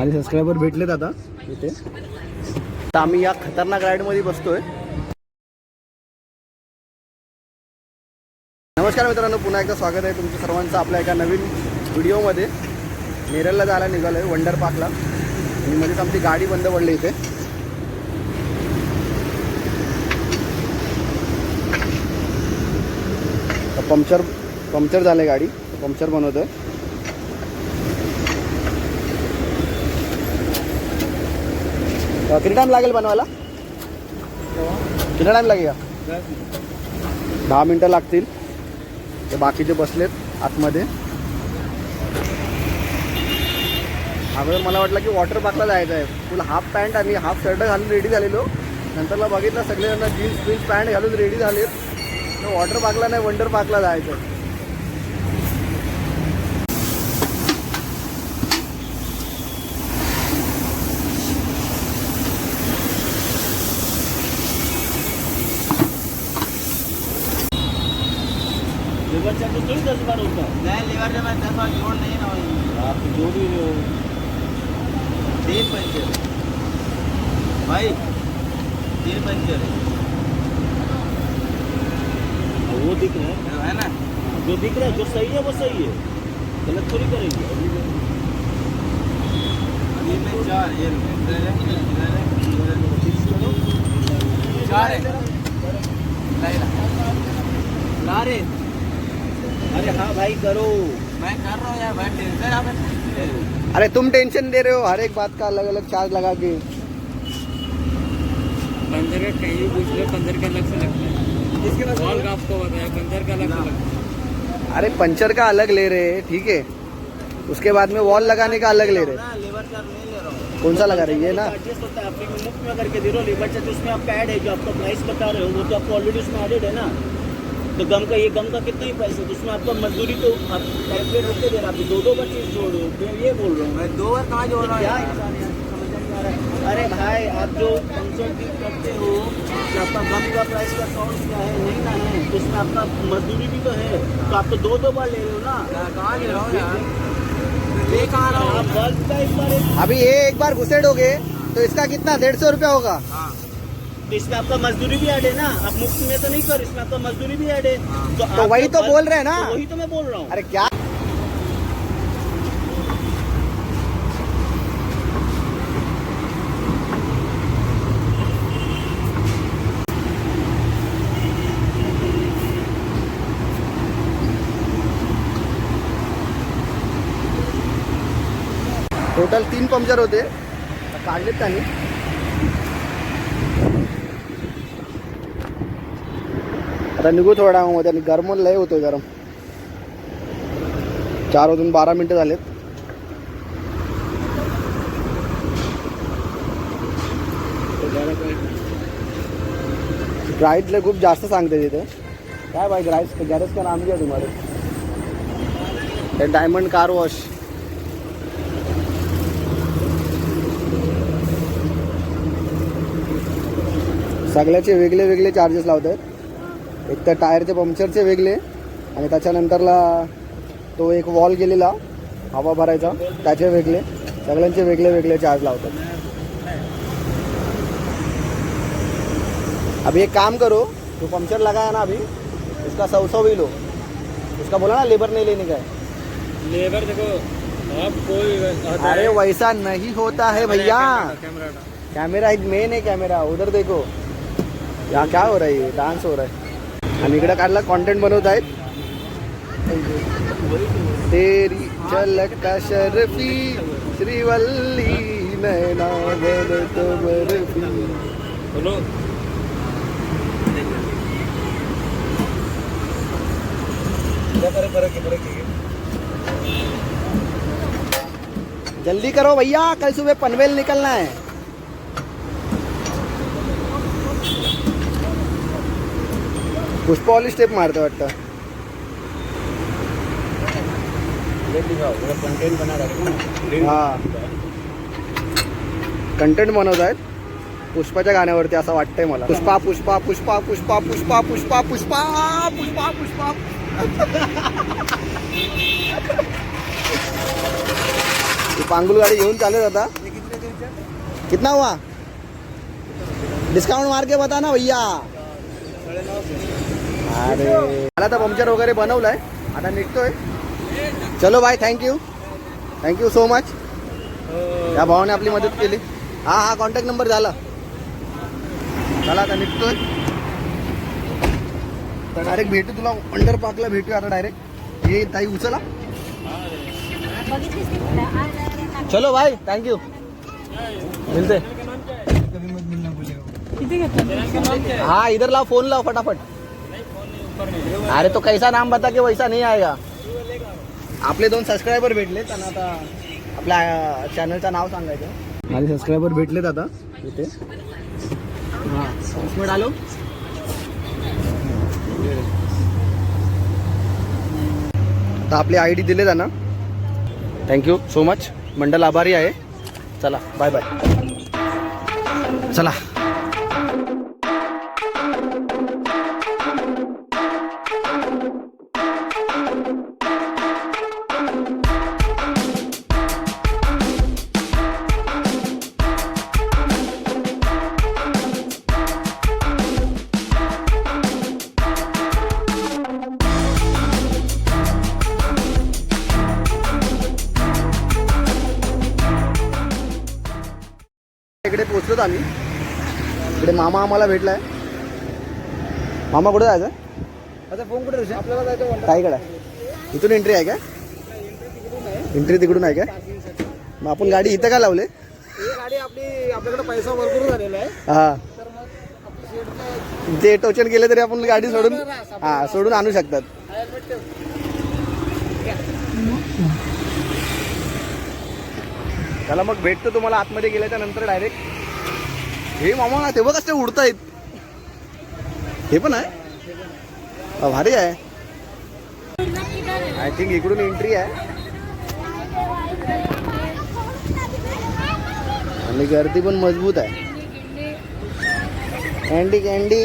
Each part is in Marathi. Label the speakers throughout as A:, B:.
A: आणि सबस्क्रायबर भेटलेत आता इथे. तर आम्ही या खतरनाक राईडमध्ये बसतोय. नमस्कार मित्रांनो पुन्हा एकदा स्वागत आहे तुमचं सर्वांचं आपल्या एका नवीन व्हिडिओमध्ये. नेरलला जायला निघालो आहे वंडर पार्कला आणि मध्येच आमची गाडी बंद पडली इथे. पंक्चर पंक्चर झालं आहे गाडी. पंक्चर बनवतोय. अ, किती टाईम लागेल बनवायला? किती टाईम लागेल दहा मिनटं लागतील. ते बाकीचे बसलेत आतमध्ये. अगोदर मला वाटलं की वॉटर पार्कला जायचं आहे फुल हाफ पॅन्ट आणि हाफ शर्ट घालून रेडी झालेलो. नंतरला बघितलं सगळेजण जीन्स बीन्स पॅन्ट घालून रेडी झालेत. तर वॉटर पार्कला नाही वंडर पार्कला जायचं आहे
B: लेबर चार्जेस थोड़ी दस बार होता है
C: नहीं लेबर जब मैं दस बार जोड़ नहीं ना
B: आप जो भी हो
C: तीन पंचर। भाई तीन पंचर
B: वो दिख रहा है।
C: है ना?
B: जो दिख रहा है जो सही है वो सही है। गलत थोड़ी करेंगे
C: ये में चार ये है है है चार है।
B: ला रे अरे हाँ भाई करो।
C: मैं कर रहा हूँ यार भाई टेंशन
A: अरे तुम टेंशन दे रहे हो हर एक बात का अलग अलग चार्ज लगा के।
D: पंजर का कहीं भी पूछ लो पंजर का अलग से लगता है।
C: बाद
D: का आपको बताया पंजर का अलग से लगता है।
A: अरे पंचर का अलग ले रहे हैं ठीक है। उसके बाद में वॉल लगाने का अलग ले रहे
C: लेबर चार्ज नहीं ले रहा
A: कौन सा लगा रही है ना?
B: है मुफ़्त में करके दे रहे हो लेबर चार्ज उसमें आपका ऐड है जो आपका प्राइस बता रहे हो वो तो आपको ऑलरेडी उसमें एडेड है ना। तो गम का ये गम का कितना ही पैसा तो आपका मजदूरी तो आप कैलकुलेट होते दे रहे आप दो दो बार चीज़ जोड़ रहे हो मैं ये बोल रहा हूँ।
C: मैं दो बार कहाँ जोड़ रहा
B: क्या
C: हूँ
B: इंसान समझ में नहीं आ रहा अरे भाई आप जो फ़ंक्शन डील करते हो कि आपका गम का प्राइस का अकाउंट क्या है नहीं ना है तो उसमें आपका मजदूरी भी तो है तो आप तो दो दो बार ले रहे हो ना।
C: कहाँ ले रहा हूँ यार? ये कहाँ रहा
B: आप बल्ब का एक बार
A: अभी ये एक बार घुसेड़ोगे तो इसका कितना डेढ़ सौ रुपया होगा?
C: हाँ।
B: तो इसमें आपका मजदूरी भी ऐड है ना? आप मुफ़्त में तो नहीं कर इसमें आपका मजदूरी भी ऐड है।
A: तो
B: आपका
A: वही तो बोल रहे हैं ना।
B: तो वही तो मैं बोल रहा हूँ।
A: अरे क्या? टोटल तीन पंक्चर होते. काढलेत त्यांनी आता निघू थोड्या मध्ये आणि गरमून लय होतोय गरम. चार वाजून बारा मिनटं झालेत. ग्राईडला खूप जास्त सांगते तिथे काय बाय ग्राईड गॅरेज का नाम घ्या तुम्हाला. डायमंड कार वॉश सगळ्याचे वेगळे वेगळे चार्जेस लावत आहेत एक तर टायरचे पंक्चरचे वेगळे आणि त्याच्यानंतरला तो एक वॉल गेलेला हवा भरायचा त्याचे वेगळे सगळ्यांचे वेगळे वेगळे चार्ज लावतात. अभी एक काम करो जो पंक्चर लगाया ना अभी उसका सौ सौ भी लो. उसका बोला ना लेबर नहीं लेने का है.
D: लेबर देखो आप कोई
A: अरे
D: है,
A: वैसा नहीं होता है भैया.
D: कैमरा
A: एक मेन आहे कॅमेरा उधर देखो. या क्या हो रहा है? डान्स हो रहा है. आणि इकडे काढला कॉन्टेंट बनवत आहेत. तेरी झलक का शर्फी? श्रीवल्ली नैना बनत बर्फ़ी जल्दी करो भैया कल सुबह पनवेल निकलना है। पुष्पावली स्टेप मारते वाटतं.
B: कंटेंट
A: हा. कंटेंट बनवत आहेत. पुष्पाच्या गाण्यावरती असं वाटतंय मला. पुष्पा पुष्पा पुष्पा पुष्पा पुष्पा पुष्पा पुष्पा पुष्पा पुष्पा. पांगुल गाडी घेऊन चालत आता. कितना हुआ? डिस्काउंट मार के बता ना भैया. अरे. मला तर पंक्चर वगैरे बनवलाय. आता निघतोय. चलो bye thank you thank you so much या भावाने आपली मदत केली. हा हा कॉन्टॅक्ट नंबर झाला. चला आता निघतोय. तर डायरेक्ट भेटू तुला अंडर पार्कला भेटूया आता डायरेक्ट ये ताई उचला. चलो भाई थँक्यू मिलते हाँ इधर लाओ फोन लाओ फटाफट. अरे तो कैसा नाम बता के वैसा नहीं आएगा? आपले दोन सबस्क्रायबर भेटले त्यांना आता आपल्या चॅनलचं नाव सांगायचं. माझे सबस्क्रायबर भेटलेत आता इथे. हां उसमें आता आपली आय डी दिले त्यांना थँक्यू सो मच मंडल आभारी आहे. चला बाय बाय चला. पोचलोत आम्ही. इकडे मामा आम्हाला भेटलाय. मामा कुठे जायचं?
C: आता फोन कुठे? आपल्याला जायचं
A: काय इकडे? इथून एंट्री आहे का एंट्री तिकडून आहे का मग आपण गाडी इथं का लावले?
C: ही गाडी आपली आपल्याकडे पैसा भरपूर झालेला आहे.
A: हा.
C: तर मग आपली शेड
A: जे टोचन केले तरी आपण गाडी सोडून हा सोडून आणू शकतात. त्याला मग भेटतो तुम्हाला आतमध्ये गेल्याच्यानंतर डायरेक्ट हे मामा ते बघ कसे उडतायत. हे पण आहे. भारी आहे. आय थिंक इकडून एंट्री आहे. आणि गर्दी पण मजबूत आहे. अँडी कँडी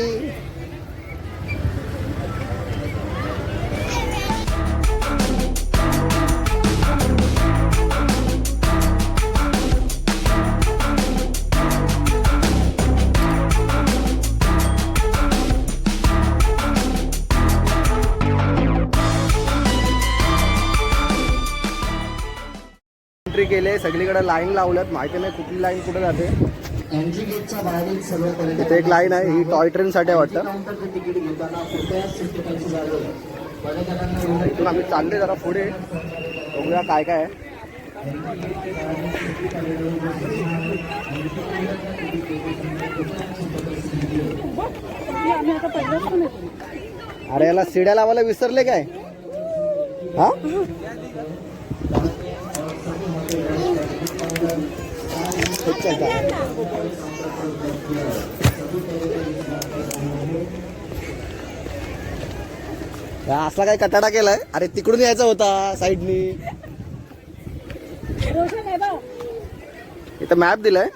A: एंट्री केले सगळीकडे लाईन लावल्यात. माहिती नाही कुठली लाईन कुठे जाते. इथे एक लाईन आहे ही टॉय ट्रेन साठी आहे वाटतं. इथून आम्ही चालले जरा पुढे. बघूया काय काय आहे. अरे याला सिड्या लावायला विसरले काय. हा, असला काय कटाडा केलाय. अरे तिकडून यायचा होता साईडनी. इथं मॅप दिलाय.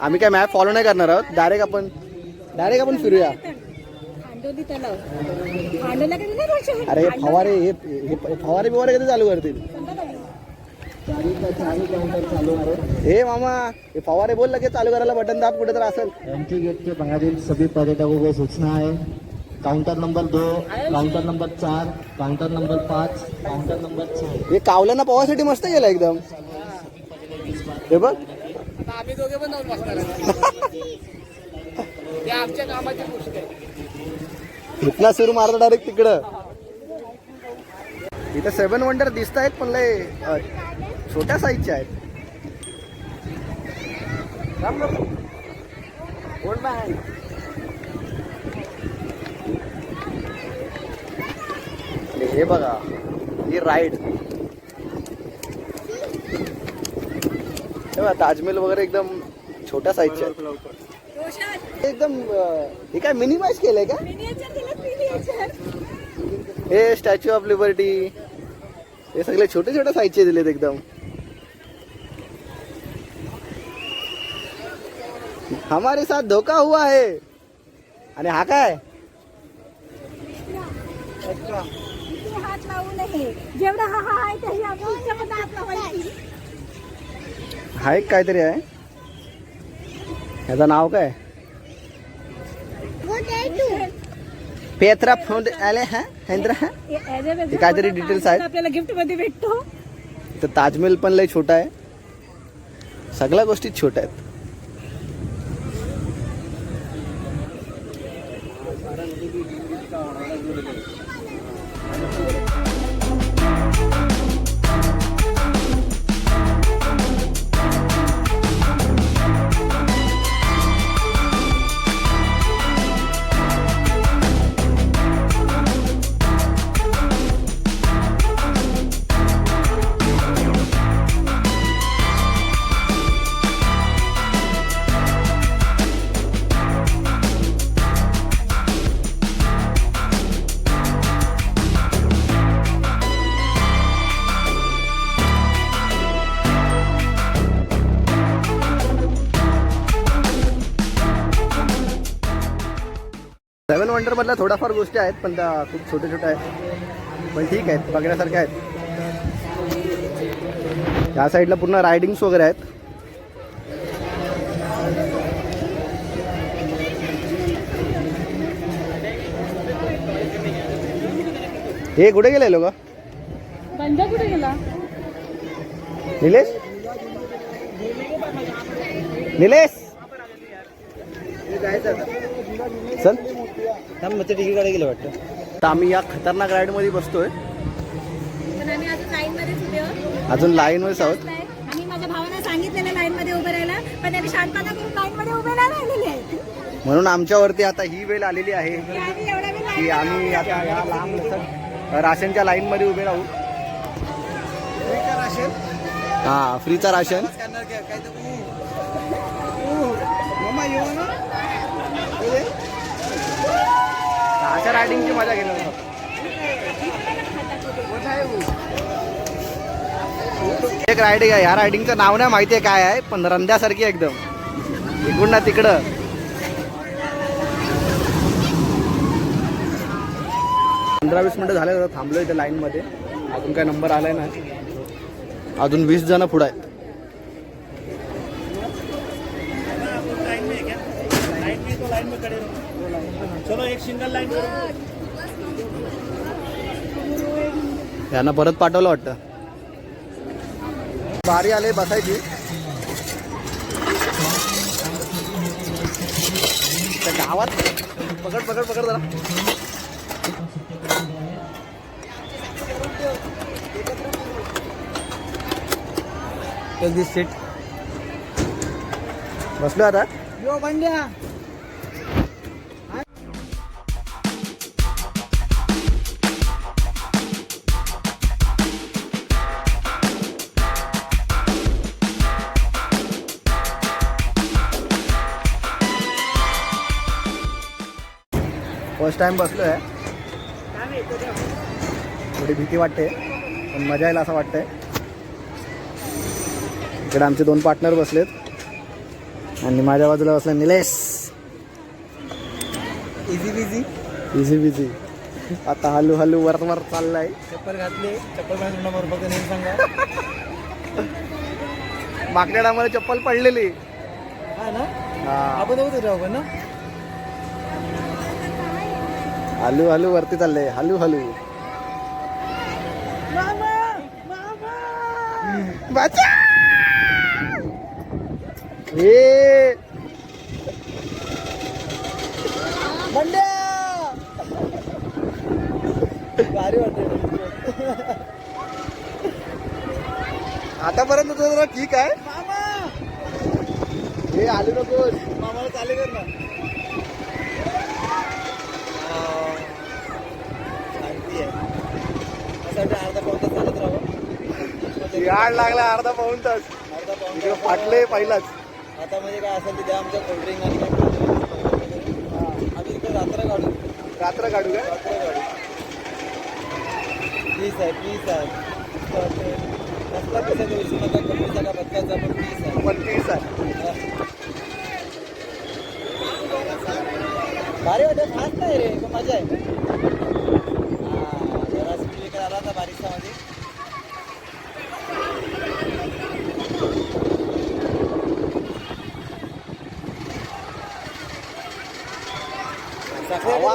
A: आम्ही काय मॅप फॉलो नाही करणार आहोत. डायरेक्ट आपण डायरेक्ट आपण फिरूया. अरे हे फवारे हे हे फवारे बिवारे कधी चालू करतील? हे मामा हे फवारे बोल लगेच चालू करायला बटन दाब कुठे तर असेल.
E: एंट्री गेट के बाहरील सभी पर्यटकों को सूचना है काउंटर नंबर दो काउंटर नंबर चार काउंटर नंबर पाँच काउंटर नंबर छह.
A: हे कावल्यांना पवासाठी मस्त गेलं एकदम. हे बघ.
C: आम्ही दोघे पण जाऊन बसणार आहे. आमच्या कामाची गोष्ट आहे
A: इथला सूर मारला डायरेक्ट तिकडं. इथं सेवन वंडर दिसत आहेत पण लय छोट्या साईजच्या आहेत. Hold my hand. आणि हे बघा ही राईड हे बघा ताजमहल वगैरे एकदम छोट्या साईजच्या आहेत. एकदम हे काय मिनिमाइज केलंय का? हे स्टॅच्यू ऑफ लिबर्टी हे सगळे छोटे छोटे साईजचे दिलेत एकदम. हमारे साथ धोका हुआ है। आणि हा काय?
F: हात लावू नये. जेवढा हा हा आहे त्याही आपण त्याच्यामध्ये हात लावायची.
A: हा एक काहीतरी आहे. ह्याचं नाव काय? पेत्रा फोन आले हा हेंद्रा हा? हे काहीतरी details आहेत.
F: आपल्याला गिफ्टमध्ये भेटतो.
A: तर ताजमहल पण लय छोटा आहे. सगळ्या गोष्टी छोट्या आहेत. सेवन वंडर मधल्या थोड्याफार गोष्टी आहेत पण त्या खूप छोट्या छोट्या आहेत. पण ठीक आहेत बघण्यासारख्या आहेत. या साईडला पूर्ण रायडिंग्स वगैरे आहेत. हे कुठे गेले लोक
F: कुठे गेला?
A: निलेश? निलेश? चल. तिकीट गाडी गेलं वाटतं. तर आम्ही या खतरनाक राईडमध्ये बसतोय.
F: अजून लाईन मध्येच उभे आहोत.
A: अजून लाईनवरच आहोत.
F: आम्ही माझ्या भावाला सांगितलेलं लाईन मध्ये उभे राहायला पण त्यांनी शांतपणा करून लाईन मध्ये उभे नाही राहिलेले आहेत.
A: म्हणून आमच्यावरती आता ही वेळ आलेली आहे
F: की आम्ही
A: आता या लांब लचक राशनच्या लाईनमध्ये उभे राहू. हा फ्रीचा राशन. अशा रायडिंगची मजा घेणार एक रायडिंग आहे. ह्या रायडिंगचं नाव नाही माहिती आहे काय आहे पण रंध्यासारखी आहे एकदम. इकडून ना तिकडं. पंधरा वीस मिनटं झाले थांबलो इथे लाईनमध्ये अजून काय नंबर आलाय ना अजून वीस जण पुढे आहेत.
B: चलो एक सिंगल लाइन
A: यांना परत पाठवलं वाटतं. बारी आले बसायची. गावात पकड पकड पकड जरा. सीट बसलो आता.
C: यो बंड्या.
A: फर्स्ट टाइम बसलो आहे थोडी भीती वाटते पण मजा येईल असं वाटतंय. इकडे आमचे दोन पार्टनर बसलेत. आणि माझ्या बाजूला बसला Nilesh.
C: Easy busy
A: easy busy आता हलू हलू वर वर चाललाय.
C: चप्पल घातले. चप्पल नाही सांगा.
A: मागच्या टायमाला चप्पल पडलेली.
C: हा ना?
A: हा.
C: आपण ना?
A: हलू हलू वरती चाललंय. हलू हलू! ए!
C: भारी वाटते
A: आतापर्यंत जरा ठीक आहे. हे आले नकोस.
C: मामाला चाले कर ना. अर्धा पाऊन तास चालत राहावं.
A: याड लागला अर्धा पाऊन तास.
C: अर्धा पाऊन
A: फाटले पहिलाच.
C: आता म्हणजे काय असेल ते द्या आमच्या कोल्ड्रिंक आणि आम्ही इकडे रात्र काढू.
A: रात्र काढू का
C: रात्र काढू. प्लीज आहे प्लीज आहे कसला पैसा देऊ नका कमीचा का? पण प्लीज आहे.
A: पण तीस आहे.
C: भारी वाटत खास नाही रे मजा आहे हा, जरा स्पीकर आला होता बारीकसा मध्ये
A: हवा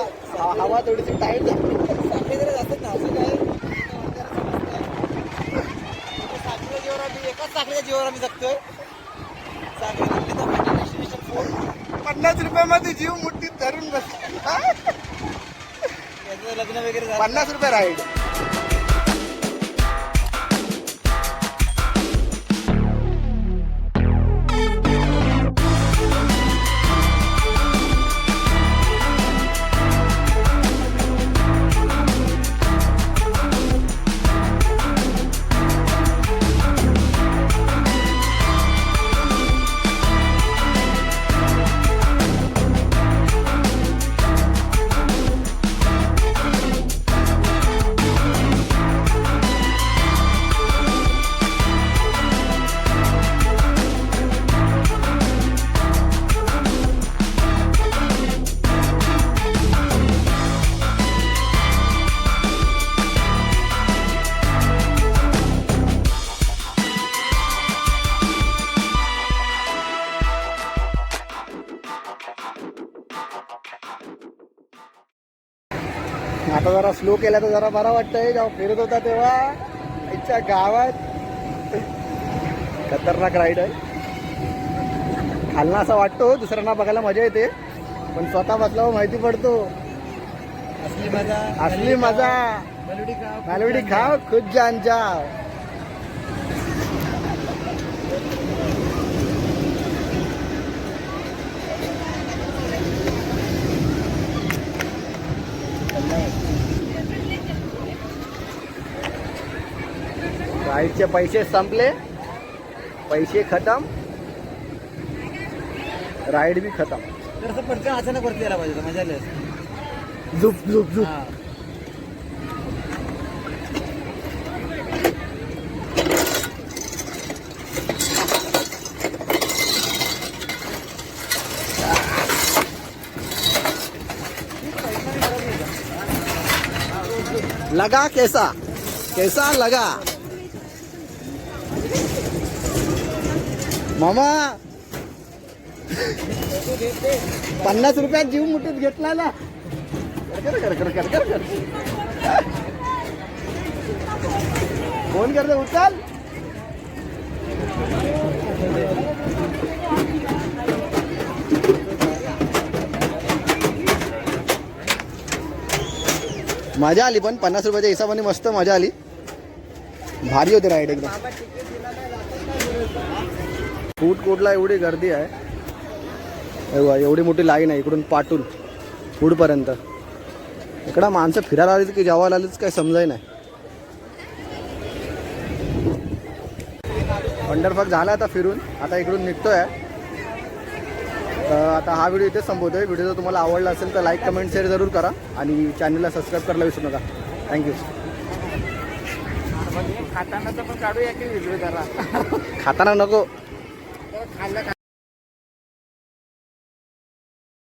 A: हवा थोडीशी टाईट झाली.
C: साखळी जरा जास्त ना असं काय? जीवावर आम्ही एकाच जीवावर आम्ही जगतोय.
A: पन्नास रुपयामध्ये जीव मुठीत धरून बस
C: लग्न वगैरे
A: पन्नास रुपये राईड आता जरा स्लो केला तर जरा बरा वाटतंय. जेव्हा फिरत होता तेव्हा इच्छा गावात खतरनाक राईड आहे. खालना असा वाटतो दुसऱ्यांना बघायला मजा येते. पण स्वतः बसल्यावर माहिती पडतो.
C: असली मजा.
A: असली मजा.
C: मेलोडी
A: खाव खुद जान जाव. राईडचे पैसे संपले. पैसे खतम. राईड भी खतम.
C: तर असं पटकन अचानक वरती यायला पाहिजे होतं, मजा आली असती.
A: झुप झुप झुप.
C: हा.
A: लगा कैसा. कैसा लगा. मामा. पन्नास रुपयात जीव मुठीत घेतला ना कर फोन करते उचल? मजा आली पण पन्नास रुपयाच्या हिशोबाने मस्त मजा आली. भारी होती राईड एकदम. फूड कोर्टला एवढी गर्दी आहे. एवढी मोठी लाईन आहे इकडून पाटून फूडपर्यंत इकडं माणसं फिरायला आलीत की जेवायला आलीच काय समजाय नाही. वंडरफॉल झाला आता फिरून आता इकडून निघतोय. तर आता हा व्हिडिओ इथेच संपवतोय. व्हिडिओ जर तुम्हाला आवडला असेल तर लाईक कमेंट शेअर जरूर करा आणि चॅनलला सबस्क्राईब करायला विसरू नका. थँक्यू
C: खातानाचा पण काढूया की व्हिडिओ जरा?
A: खाताना नको.
C: I like.